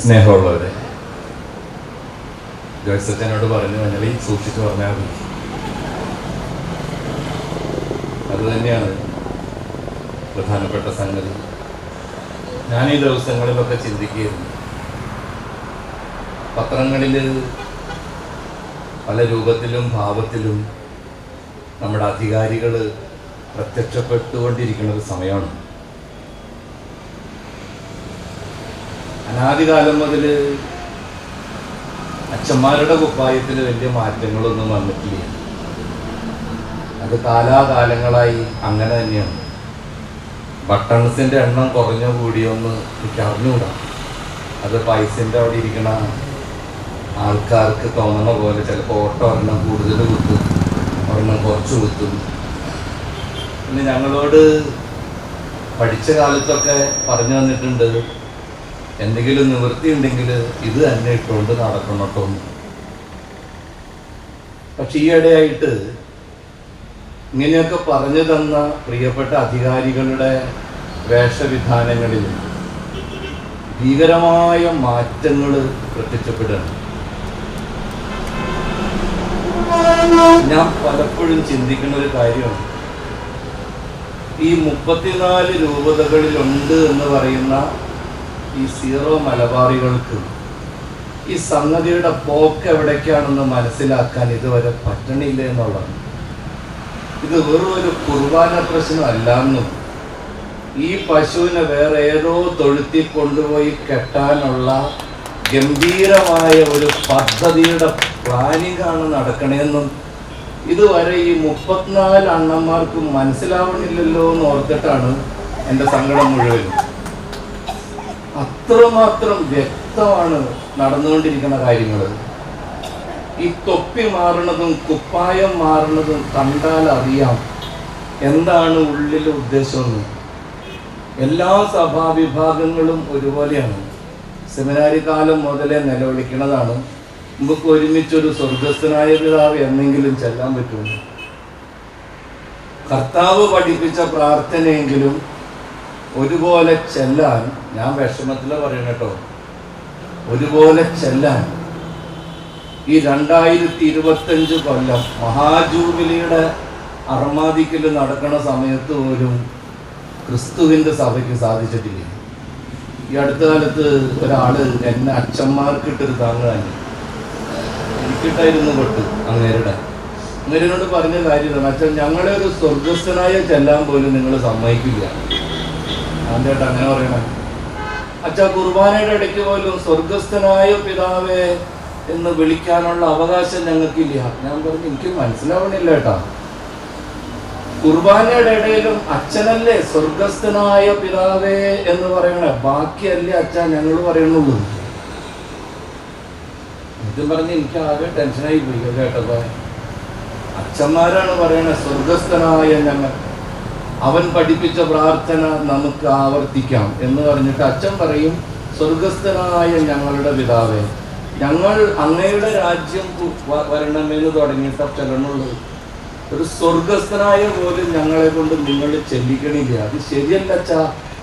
സ്നേഹമുള്ളവരെ. ജോയ്സച്ചനോട് പറഞ്ഞു ഞങ്ങൾ സൂക്ഷിച്ചു പറഞ്ഞാൽ മതി. അത് തന്നെയാണ് പ്രധാനപ്പെട്ട സംഗതി. ഞാൻ ഈ ദിവസങ്ങളിലൊക്കെ ചിന്തിക്കുകയായിരുന്നു. പത്രങ്ങളിൽ പല രൂപത്തിലും ഭാവത്തിലും നമ്മുടെ അധികാരികൾ പ്രത്യക്ഷപ്പെട്ടുകൊണ്ടിരിക്കുന്ന ഒരു സമയമാണ്. അനാദികാലം മുതൽ അച്ഛന്മാരുടെ കുപ്പായത്തിൽ വലിയ മാറ്റങ്ങളൊന്നും വന്നിട്ടില്ല. അത് കാലാകാലങ്ങളായി അങ്ങനെ തന്നെയാണ്. ബട്ടൺസിന്റെ എണ്ണം കുറഞ്ഞോ കൂടിയോന്ന് എനിക്ക് അറിഞ്ഞുകൂടാ. അത് പൈസന്റെ അവിടെ ഇരിക്കണ ആൾക്കാർക്ക് തോന്നണ പോലെ ചിലപ്പോൾ ഓട്ടോ ഒരെണ്ണം കൂടുതൽ കുത്തും ഒരെണ്ണം കുറച്ച് കുത്തും. പിന്നെ ഞങ്ങളോട് പഠിച്ച കാലത്തൊക്കെ പറഞ്ഞു തന്നിട്ടുണ്ട് എന്തെങ്കിലും നിവൃത്തി ഉണ്ടെങ്കിൽ ഇത് തന്നെ ഇട്ടുകൊണ്ട് നടക്കണട്ടോ പക്ഷെ ഈ ഇടയായിട്ട് ഇങ്ങനെയൊക്കെ പറഞ്ഞു തന്ന പ്രിയപ്പെട്ട അധികാരികളുടെ വേഷവിധാനങ്ങളിൽ ഭീകരമായ മാറ്റങ്ങൾ പ്രത്യക്ഷപ്പെടുകയാണ്. ഞാൻ പലപ്പോഴും ചിന്തിക്കുന്ന ഒരു കാര്യമാണ്. ഈ മുപ്പത്തിനാല് രൂപതകളിലുണ്ട് എന്ന് പറയുന്ന ഈ സീറോ മലബാറികൾക്ക് ഈ സംഗതിയുടെ പോക്ക് എവിടേക്കാണെന്ന് മനസ്സിലാക്കാൻ ഇതുവരെ പറ്റണില്ല എന്നുള്ളതാണ്. ഇത് വെറും ഒരു കുർബാന പ്രശ്നമല്ലെന്നും ഈ പശുവിനെ വേറെ ഏതോ തൊഴുത്തി കൊണ്ടുപോയി കെട്ടാനുള്ള ഗംഭീരമായ ഒരു പദ്ധതിയുടെ പ്ലാനിംഗ് ആണ് നടക്കണേന്നും ഇതുവരെ ഈ മുപ്പത്തിനാല് അണ്ണന്മാർക്ക് മനസ്സിലാവണില്ലല്ലോ എന്ന് ഓർത്തിട്ടാണ് എന്റെ സങ്കടം മുഴുവനും. അത്രമാത്രം വ്യക്തമാണ് നടന്നുകൊണ്ടിരിക്കുന്ന കാര്യങ്ങൾ ഈ തൊപ്പി മാറണതും കുപ്പായം മാറണതും കണ്ടാൽ അറിയാം എന്താണ് ഉള്ളിലെ ഉദ്ദേശമെന്ന് എല്ലാ സഭാവിഭാഗങ്ങളും ഒരുപോലെയാണ്. സെമിനാരി കാലം മുതലേ നിലവിളിക്കുന്നതാണ്. നമുക്ക് ഒരുമിച്ചൊരു സ്വർഗസ്ഥനായ പിതാവ് എന്നെങ്കിലും ചെല്ലാൻ പറ്റുള്ളൂ കർത്താവ് പഠിപ്പിച്ച പ്രാർത്ഥനയെങ്കിലും ഒരുപോലെ ചെല്ലാൻ ഞാൻ വിഷമത്തില പറയണ കേട്ടോ. ഒരുപോലെ ചെല്ലാൻ ഈ രണ്ടായിരത്തി ഇരുപത്തഞ്ച് കൊല്ലം മഹാജൂബിലിയുടെ അർമാദിക്കൽ നടക്കുന്ന സമയത്ത് പോലും ക്രിസ്തുവിന്റെ സഭയ്ക്ക് സാധിച്ചിട്ടില്ല? ഈ അടുത്ത കാലത്ത് ഒരാൾ എന്നെ അച്ഛന്മാർക്കിട്ടൊരു താങ്ങാൻ എനിക്കിട്ടായിരുന്നു കൊട്ട് അങ്ങേരുടെ. അങ്ങേരോട് പറഞ്ഞ കാര്യം അച്ഛൻ ഞങ്ങളെ ഒരു സ്വർഗസ്ഥനായ ചെല്ലാൻ പോലും നിങ്ങൾ സമ്മതിക്കില്ല. ചേട്ടാ അങ്ങനെ പറയണേ. അച്ഛാ കുർബാനയുടെ ഇടയ്ക്ക് പോലും സ്വർഗസ്ഥനായ പിതാവേ എന്ന് വിളിക്കാനുള്ള അവകാശം ഞങ്ങൾക്കില്ല. ഞാൻ പറഞ്ഞു എനിക്ക് മനസ്സിലാവണില്ല ഏട്ടാ. കുർബാനയുടെ ഇടയിലും അച്ഛനല്ലേ സ്വർഗസ്ഥനായ പിതാവേ എന്ന് പറയണേ. ബാക്കിയല്ലേ അച്ഛൻ ഞങ്ങൾ പറയണുള്ളൂ ഇതും പറഞ്ഞ് എനിക്ക് ആകെ ടെൻഷനായി പോയി കേട്ടപ്പോ അച്ഛന്മാരാണ് പറയണേ സ്വർഗസ്ഥനായ ഞങ്ങൾ. അവൻ പഠിപ്പിച്ച പ്രാർത്ഥന നമുക്ക് ആവർത്തിക്കാം എന്ന് പറഞ്ഞിട്ട് അച്ഛൻ പറയും സ്വർഗസ്ഥനായ ഞങ്ങളുടെ പിതാവേ ഞങ്ങൾ അങ്ങയുടെ രാജ്യം വരണമെന്ന് തുടങ്ങിയിട്ട് ചെല്ലണുള്ളൂ ഒരു സ്വർഗസ്ഥനായ പോലും ഞങ്ങളെ കൊണ്ട് നിങ്ങൾ ചെല്ലിക്കണില്ല. അത് ശരിയല്ല അച്ഛാ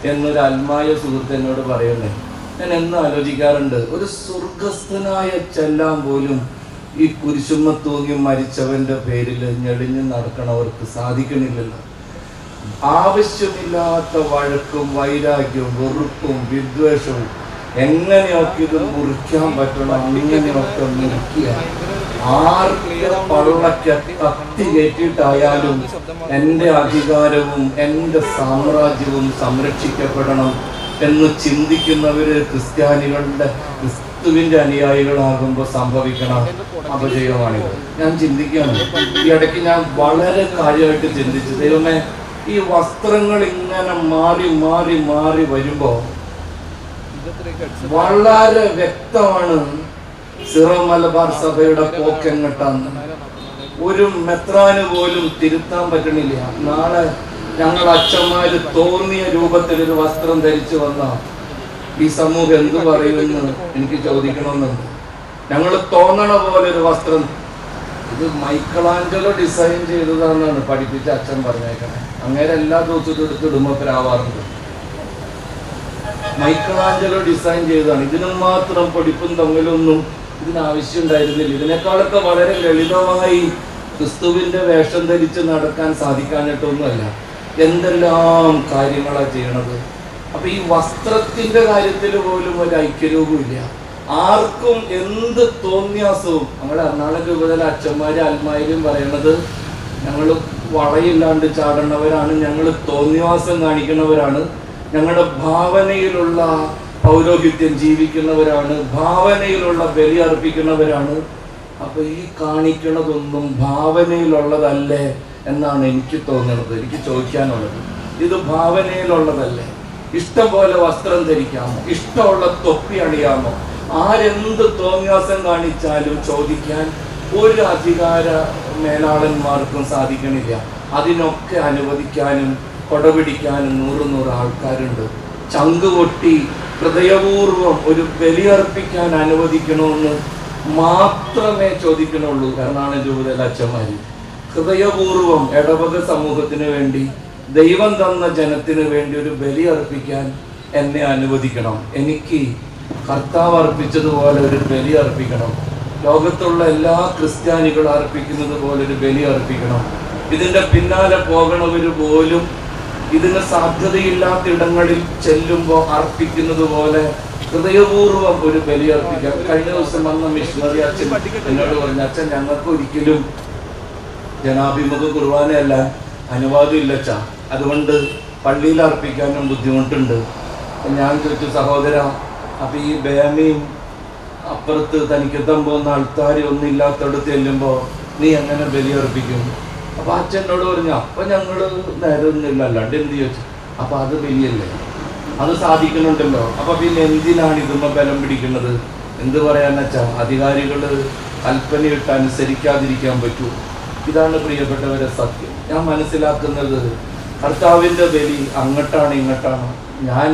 എന്നൊരു അൽമായ സുഹൃത്ത് എന്നോട് പറയുന്നേ. ഞാൻ എന്നും ആലോചിക്കാറുണ്ട് ഒരു സ്വർഗസ്ഥനായ ചെല്ലാൻ പോലും ഈ കുരിശുമ്മ തൂങ്ങി മരിച്ചവന്റെ പേരിൽ ഞെളിഞ്ഞ് നടക്കണവർക്ക് സാധിക്കണില്ലല്ലോ. ആവശ്യമില്ലാത്ത വഴക്കും വൈരാഗ്യവും വെറുപ്പും വിദ്വേഷവും എങ്ങനെയൊക്കെ ഇത് മുറിക്കാൻ പറ്റണം അങ്ങനെയൊക്കെ മുറിക്കുക. ആർക്ക് പള്ളക്ക് കത്തി കയറ്റിയിട്ടായാലും എന്റെ അധികാരവും എന്റെ സാമ്രാജ്യവും സംരക്ഷിക്കപ്പെടണം എന്ന് ചിന്തിക്കുന്നവര് ക്രിസ്ത്യാനികളുടെ ക്രിസ്തുവിന്റെ അനുയായികളാകുമ്പോൾ സംഭവിക്കണ അപജയമാണിത്. ഞാൻ ചിന്തിക്കുകയാണ്. ഈ ഇടയ്ക്ക് ഞാൻ വളരെ കാര്യമായിട്ട് ചിന്തിച്ചു. ദൈവമേ ഈ വസ്ത്രങ്ങൾ ഇങ്ങനെ മാറി മാറി മാറി വരുമ്പോ വളരെ വ്യക്തമാണ് സിറോ മലബാർ സഭയുടെ പോക്കെങ്ങട്ടാന്ന് ഒരു മെത്രാന് പോലും തിരുത്താൻ പറ്റണില്ല. നാളെ ഞങ്ങൾ അച്ഛന്മാര് തോന്നിയ രൂപത്തിൽ ഒരു വസ്ത്രം ധരിച്ചു വന്ന ഈ സമൂഹം എന്ത് പറയുമെന്ന് എനിക്ക് ചോദിക്കണമെന്നുണ്ട്. ഞങ്ങൾ തോന്നണ പോലെ ഒരു വസ്ത്രം ഇത് മൈക്കളാഞ്ചലോ ഡിസൈൻ ചെയ്തതാണെന്നാണ് പഠിപ്പിച്ച അച്ഛൻ പറഞ്ഞേക്കണേ. അങ്ങനെ എല്ലാ ദിവസവും എടുത്ത് ഇടുമ്പോരാവാറുണ്ട് മൈക്കളാഞ്ചലോ ഡിസൈൻ ചെയ്തതാണ്. ഇതിനും മാത്രം പഠിപ്പും തമ്മിലൊന്നും ഇതിന് ആവശ്യമുണ്ടായിരുന്നില്ല ഇതിനേക്കാളൊക്കെ വളരെ ലളിതമായി ക്രിസ്തുവിന്റെ വേഷം ധരിച്ച് നടക്കാൻ സാധിക്കാനായിട്ടൊന്നുമല്ല എന്തെല്ലാം കാര്യങ്ങളാണ് ചെയ്യണത്? അപ്പൊ ഈ വസ്ത്രത്തിന്റെ കാര്യത്തിൽ പോലും ഒരു ഐക്യരൂപമില്ല. ആർക്കും എന്ത് തോന്നിയാസവും നമ്മുടെ എറണാകുളം രൂപതയിലെ അച്ഛന്മാരും അൽമാരും പറയണത് ഞങ്ങൾ വളയില്ലാണ്ട് ചാടുന്നവരാണ് ഞങ്ങൾ തോന്നിവാസം കാണിക്കുന്നവരാണ്. ഞങ്ങളുടെ ഭാവനയിലുള്ള പൗരോഹിത്യം ജീവിക്കുന്നവരാണ്. ഭാവനയിലുള്ള ബലി അർപ്പിക്കുന്നവരാണ്. അപ്പൊ ഈ കാണിക്കുന്നതൊന്നും ഭാവനയിലുള്ളതല്ലേ എന്നാണ് എനിക്ക് തോന്നുന്നത് എനിക്ക് ചോദിക്കാനുള്ളത്. ഇത് ഭാവനയിലുള്ളതല്ലേ? ഇഷ്ടം പോലെ വസ്ത്രം ധരിക്കാമോ? ഇഷ്ടമുള്ള തൊപ്പി അണിയാമോ? ആരെന്ത് തോന്നിയാസം കാണിച്ചാലും ചോദിക്കാൻ ഒരു അധികാര മേലാളന്മാർക്കും സാധിക്കണില്ല. അതിനൊക്കെ അനുവദിക്കാനും കൊടപിടിക്കാനും നൂറ് നൂറ് ആൾക്കാരുണ്ട്. ചങ്ക് കൊട്ടി ഹൃദയപൂർവം ഒരു ബലിയർപ്പിക്കാൻ അനുവദിക്കണമെന്ന് മാത്രമേ ചോദിക്കണുള്ളൂ. എറണാകുളം രൂപതയിലെ അച്ഛന്മാര്. ഹൃദയപൂർവം ഇടവക സമൂഹത്തിന് വേണ്ടി ദൈവം തന്ന ജനത്തിന് വേണ്ടി ഒരു ബലി അർപ്പിക്കാൻ എന്നെ അനുവദിക്കണം. എനിക്ക് കർത്താവ് അർപ്പിച്ചതുപോലെ ഒരു ബലി അർപ്പിക്കണം. ലോകത്തുള്ള എല്ലാ ക്രിസ്ത്യാനികളും അർപ്പിക്കുന്നത് പോലെ ഒരു ബലി അർപ്പിക്കണം. ഇതിന്റെ പിന്നാലെ പോകണവര് പോലും ഇതിന് സാധ്യതയില്ലാത്ത ഇടങ്ങളിൽ ചെല്ലുമ്പോൾ അർപ്പിക്കുന്നത് പോലെ ഹൃദയപൂർവം ഒരു ബലി അർപ്പിക്കാം. കഴിഞ്ഞ ദിവസം വന്ന മിഷണറി അച്ഛൻ എന്നോട് പറഞ്ഞു അച്ഛൻ ഞങ്ങൾക്ക് ഒരിക്കലും ജനാഭിമുഖ കുർബാനയല്ല. അനുവാദമില്ല അച്ഛ. അതുകൊണ്ട് പള്ളിയിൽ അർപ്പിക്കാനും ബുദ്ധിമുട്ടുണ്ട്. ഞാൻ ചോദിച്ചു സഹോദര അപ്പൊ ഈ ബേമയും അപ്പുറത്ത് തനിക്കെത്താൻ പോകുന്ന ആൾക്കാരും ഒന്നും ഇല്ലാത്തടത്ത് ചെല്ലുമ്പോൾ നീ എങ്ങനെ ബലിയർപ്പിക്കും അപ്പൊ അച്ഛനോട് പറഞ്ഞു അപ്പൊ ഞങ്ങൾ നേരമൊന്നുമില്ല അല്ലാണ്ട് എന്ത് ചോദിച്ചു? അപ്പൊ അത് ബലിയല്ലേ? അത് സാധിക്കുന്നുണ്ടല്ലോ. അപ്പൊ പിന്നെ എന്തിനാണ് ഇതുമ്മ ബലം പിടിക്കുന്നത്? എന്ത് പറയാന്ന് അധികാരികൾ അധികാരികൾ കൽപ്പനയിട്ട് അനുസരിക്കാതിരിക്കാൻ പറ്റൂ. ഇതാണ് പ്രിയപ്പെട്ടവരെ സത്യം. ഞാൻ മനസ്സിലാക്കുന്നത് കർത്താവിന്റെ ബലി അങ്ങോട്ടാണ് ഇങ്ങോട്ടാണ്. ഞാൻ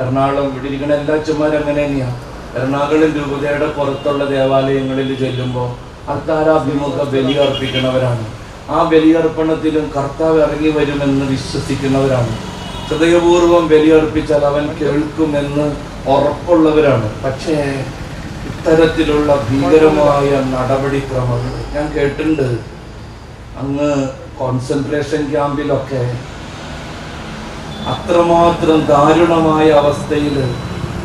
എറണാകുളം ഇവിടെ ഇരിക്കുന്ന എല്ലാ അച്ഛന്മാരും അങ്ങനെ തന്നെയാണ് എറണാകുളം രൂപതയുടെ പുറത്തുള്ള ദേവാലയങ്ങളിൽ ചെല്ലുമ്പോൾ അർത്താരാഭിമുഖ ബലി അർപ്പിക്കുന്നവരാണ് ആ ബലിയർപ്പണത്തിലും കർത്താവ് ഇറങ്ങി വരുമെന്ന് വിശ്വസിക്കുന്നവരാണ്. ഹൃദയപൂർവം ബലിയർപ്പിച്ചാൽ അവൻ കേൾക്കുമെന്ന് ഉറപ്പുള്ളവരാണ്. പക്ഷേ ഇത്തരത്തിലുള്ള ഭീകരമായ നടപടിക്രമങ്ങൾ ഞാൻ കേട്ടിട്ടുണ്ട്. അങ്ങ് കോൺസെൻട്രേഷൻ ക്യാമ്പിലൊക്കെ അത്രമാത്രം ദാരുണമായ അവസ്ഥയിൽ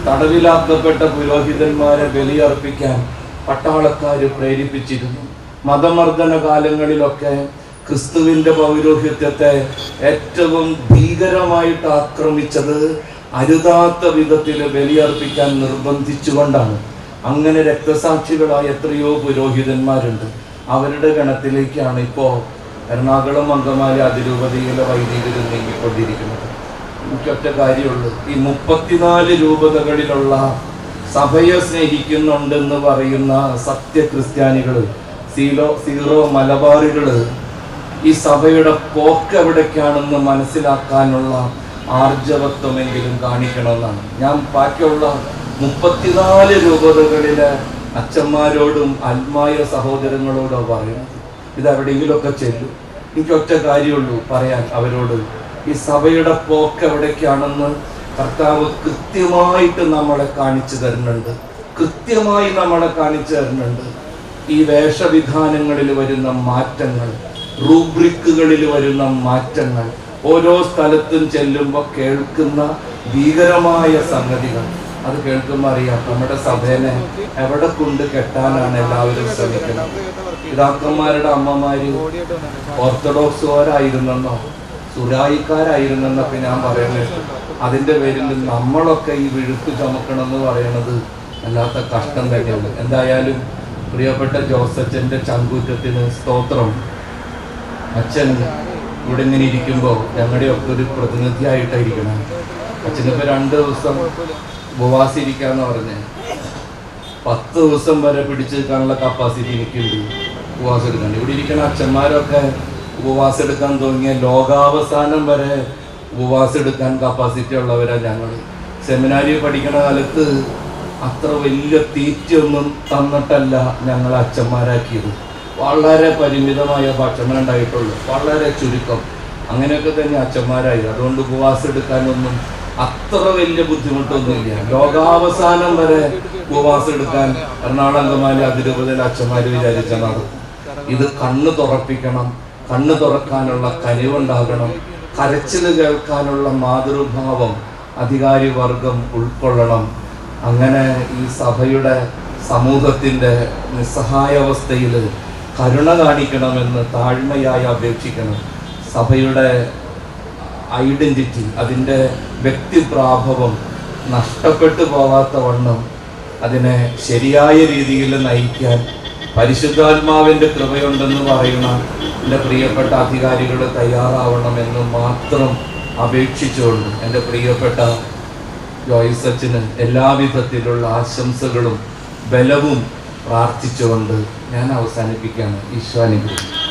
തടവിലാക്കപ്പെട്ട പുരോഹിതന്മാരെ ബലിയർപ്പിക്കാൻ പട്ടാളക്കാർ പ്രേരിപ്പിച്ചിരുന്നു. മതമർദ്ദന കാലങ്ങളിലൊക്കെ ക്രിസ്തുവിന്റെ പൗരോഹിത്യത്തെ ഏറ്റവും ഭീകരമായിട്ട് ആക്രമിച്ചത് അരുതാത്ത വിധത്തിൽ ബലിയർപ്പിക്കാൻ നിർബന്ധിച്ചുകൊണ്ടാണ്. അങ്ങനെ രക്തസാക്ഷികളായ എത്രയോ പുരോഹിതന്മാരുണ്ട്. അവരുടെ ഗണത്തിലേക്കാണ് ഇപ്പോൾ എറണാകുളം അങ്കമാലി അതിരൂപതയിലെ വൈദികരും നീങ്ങിക്കൊണ്ടിരിക്കുന്നത്. എനിക്കൊറ്റ കാര്യമുള്ളൂ. ഈ മുപ്പത്തിനാല് രൂപതകളിലുള്ള സഭയെ സ്നേഹിക്കുന്നുണ്ടെന്ന് പറയുന്ന സത്യ ക്രിസ്ത്യാനികൾ സീലോ സീറോ മലബാറുകൾ ഈ സഭയുടെ പോക്ക് എവിടേക്കാണെന്ന് മനസ്സിലാക്കാനുള്ള ആർജവത്വമെങ്കിലും കാണിക്കണമെന്നാണ്. ഞാൻ ബാക്കിയുള്ള മുപ്പത്തിനാല് രൂപതകളിലെ അച്ഛന്മാരോടും ആത്മായ സഹോദരങ്ങളോടോ പറയുന്നത് ഇതെവിടെയെങ്കിലുമൊക്കെ ചെല്ലും. എനിക്കൊറ്റ കാര്യമുള്ളൂ പറയാൻ അവരോട് ഈ സഭയുടെ പോക്ക് എവിടേക്കാണെന്ന് കർത്താവ് കൃത്യമായിട്ട് നമ്മളെ കാണിച്ചു തരുന്നുണ്ട്. കൃത്യമായി നമ്മളെ കാണിച്ചു തരുന്നുണ്ട്. ഈ വേഷവിധാനങ്ങളിൽ വരുന്ന മാറ്റങ്ങൾ റൂബ്രിക്കുകളിൽ വരുന്ന മാറ്റങ്ങൾ ഓരോ സ്ഥലത്തും ചെല്ലുമ്പോൾ കേൾക്കുന്ന ഭീകരമായ സംഗതികൾ. അത് കേൾക്കുമ്പോൾ അറിയാം നമ്മുടെ സഭേനെ എവിടെ കൊണ്ട് കെട്ടാനാണ് എല്ലാവരും ശ്രമിക്കുന്നത്. പിതാക്കന്മാരുടെ അമ്മമാര് ഓർത്തഡോക്സുകാരായിരുന്നെന്നോ സുരായിക്കാരായിരുന്നെന്നൊക്കെ ഞാൻ പറയുന്നത് അതിന്റെ പേരിൽ നമ്മളൊക്കെ ഈ വിഴുക്ക് ചുമക്കണമെന്ന് പറയുന്നത് അല്ലാത്ത കഷ്ടം തന്നെയാണ്. എന്തായാലും പ്രിയപ്പെട്ട ജോസച്ചന്റെ ചങ്കൂറ്റത്തിന് സ്തോത്രം. അച്ഛൻ ഇവിടെ ഇങ്ങനെ ഇരിക്കുമ്പോൾ ഞങ്ങളുടെയൊക്കെ ഒരു പ്രതിനിധിയായിട്ടായിരിക്കണം. അച്ഛനിപ്പോ രണ്ട് ദിവസം ഉപവാസം ഇരിക്കാന്ന് പറഞ്ഞ്. പത്ത് ദിവസം വരെ പിടിച്ചു നിൽക്കാനുള്ള കപ്പാസിറ്റി എനിക്കുണ്ട്. ഉപവാസം എടുക്കാണ്ട്. ഇവിടെ ഇരിക്കുന്ന അച്ഛന്മാരൊക്കെ ഉപവാസം എടുക്കാൻ തുടങ്ങിയ ലോകാവസാനം വരെ ഉപവാസം എടുക്കാൻ കപ്പാസിറ്റി ഉള്ളവരാണ് ഞങ്ങൾ സെമിനാരി പഠിക്കണ കാലത്ത് അത്ര വലിയ തീറ്റയൊന്നും തന്നിട്ടല്ല ഞങ്ങൾ അച്ഛന്മാരാക്കിയത്. വളരെ പരിമിതമായ ഭക്ഷണം ഉണ്ടായിട്ടുള്ളൂ. വളരെ ചുരുക്കം. അങ്ങനെയൊക്കെ തന്നെ അച്ഛന്മാരായി. അതുകൊണ്ട് ഉപവാസം എടുക്കാനൊന്നും അത്ര വലിയ ബുദ്ധിമുട്ടൊന്നുമില്ല. ലോകാവസാനം വരെ ഉപവാസം എടുക്കാൻ എറണാകുളം അങ്കമാലി അതിരൂപതയിൽ അച്ഛന്മാര് വിചാരിച്ച ഇത് കണ്ണ് തുറപ്പിക്കണം. കണ്ണ് തുറക്കാനുള്ള കനിവുണ്ടാകണം കരച്ചിൽ കേൾക്കാനുള്ള മാതൃഭാവം അധികാരി വർഗം ഉൾക്കൊള്ളണം. അങ്ങനെ ഈ സഭയുടെ സമൂഹത്തിന്റെ നിസ്സഹായാവസ്ഥയിൽ കരുണ കാണിക്കണമെന്ന് താഴ്മയായി അപേക്ഷിക്കണം. സഭയുടെ ഐഡന്റിറ്റി അതിന്റെ വ്യക്തിപ്രാഭവം നഷ്ടപ്പെട്ടു പോകാത്ത വണ്ണം അതിനെ ശരിയായ രീതിയിൽ നയിക്കാൻ പരിശുദ്ധാത്മാവിന്റെ കൃപയുണ്ടെന്ന് പറയുന്ന എന്റെ പ്രിയപ്പെട്ട അധികാരികൾ തയ്യാറാവണമെന്ന് മാത്രം അപേക്ഷിച്ചുകൊണ്ട് എന്റെ പ്രിയപ്പെട്ട ജോയിസ് അച്ഛന് എല്ലാവിധത്തിലുള്ള ആശംസകളും ബലവും പ്രാർത്ഥിച്ചുകൊണ്ട് ഞാൻ അവസാനിപ്പിക്കുകയാണ്. ഈശ്വാനുഗ്രഹം